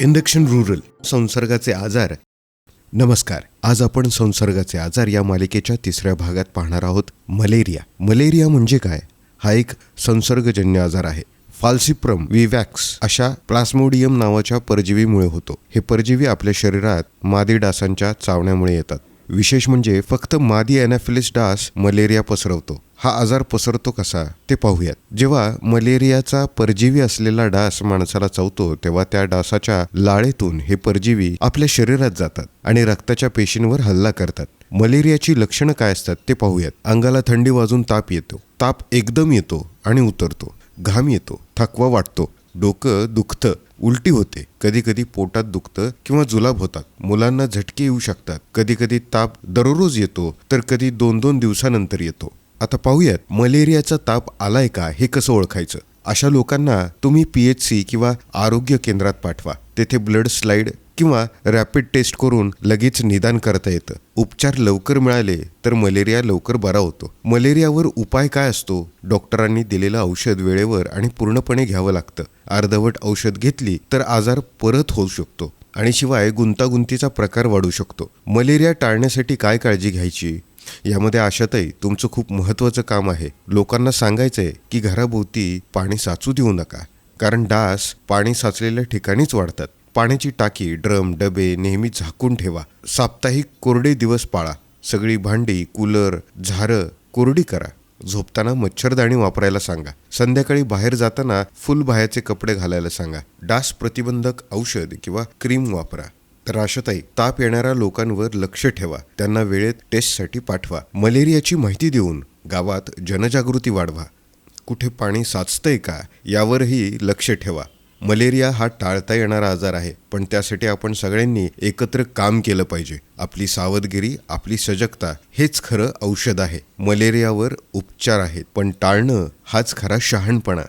Induction rural संसर्गाचे आजार नमस्कार आज आपण संसर्गाचे आजार या मालिकेच्या तिसऱ्या भागात पाहणार आहोत मलेरिया मलेरिया म्हणजे काय हा एक संसर्गजन्य आजार आहे फाल्सिप्रम विवॅक्स अशा प्लास्मोडियम नावाच्या परजीवीमुळे होतो हे परजीवी आपल्या शरीरात मादी डासांच्या चावण्यामुळे येतात विशेष म्हणजे फक्त मादी अॅनाफिलिस डास मलेरिया पसरवतो. हा आजार पसरतो कसा? ते पाहूयात. जेव्हा मलेरियाचा परजीवी असलेला डास माणसाला चावतो तेव्हा त्या डासाच्या लाळेतून हे परजीवी आपल्या शरीरात जातात आणि रक्ताच्या पेशींवर हल्ला करतात. मलेरियाची लक्षणं काय असतात ते पाहूयात. अंगाला थंडी वाजून ताप येतो. ताप एकदम येतो आणि उतरतो. घाम येतो. थकवा वाटतो. डोकं दुखतं उलटी होते. कधी कधी पोटात दुखतं किंवा जुलाब होतात. मुलांना झटके येऊ शकतात. कधी कधी ताप दररोज येतो तर कधी दोन दोन दिवसानंतर येतो. आता पाहूयात मलेरियाचा ताप आलाय का? हे कसं ओळखायचं? अशा लोकांना तुम्ही पी एच सी किंवा आरोग्य केंद्रात पाठवा. तेथे ब्लड स्लाईड किंवा रॅपिड टेस्ट करून लगेच निदान करता येतं. उपचार लवकर मिळाले तर मलेरिया लवकर बरा होतो. मलेरियावर उपाय काय असतो? डॉक्टरांनी दिलेलं औषध वेळेवर आणि पूर्णपणे घ्यावं लागतं. अर्धवट औषध घेतली तर आजार परत होऊ शकतो आणि शिवाय गुंतागुंतीचा प्रकार वाढू शकतो. मलेरिया टाळण्यासाठी काय काळजी घ्यायची? यामध्ये आशाताई तुमचं खूप महत्त्वाचं काम आहे. लोकांना सांगायचं आहे की घराभोवती पाणी साचू देऊ नका. कारण डास पाणी साचलेल्या ठिकाणीच वाढतात. पाण्याची टाकी ड्रम डबे नेहमी झाकून ठेवा. साप्ताहिक कोरडे दिवस पाळा. सगळी भांडी कूलर झारं कोरडी करा. झोपताना मच्छरदाणी वापरायला सांगा. संध्याकाळी बाहेर जाताना फुल बाह्याचे कपडे घालायला सांगा. डास प्रतिबंधक औषध किंवा क्रीम वापरा. तर आशाताई ताप येणाऱ्या लोकांवर लक्ष ठेवा. त्यांना वेळेत टेस्टसाठी पाठवा. मलेरियाची माहिती देऊन गावात जनजागृती वाढवा. कुठे पाणी साचतंय का? यावरही लक्ष ठेवा. मलेरिया हा टाळता येणारा आजार आहे पण त्यासाठी आपण सगळ्यांनी एकत्र काम केलं पाहिजे. आपली सावधगिरी आपली सजगता हेच खरं औषध आहे. मलेरियावर उपचार आहेत पण टाळणं हाच खरा शहाणपणा.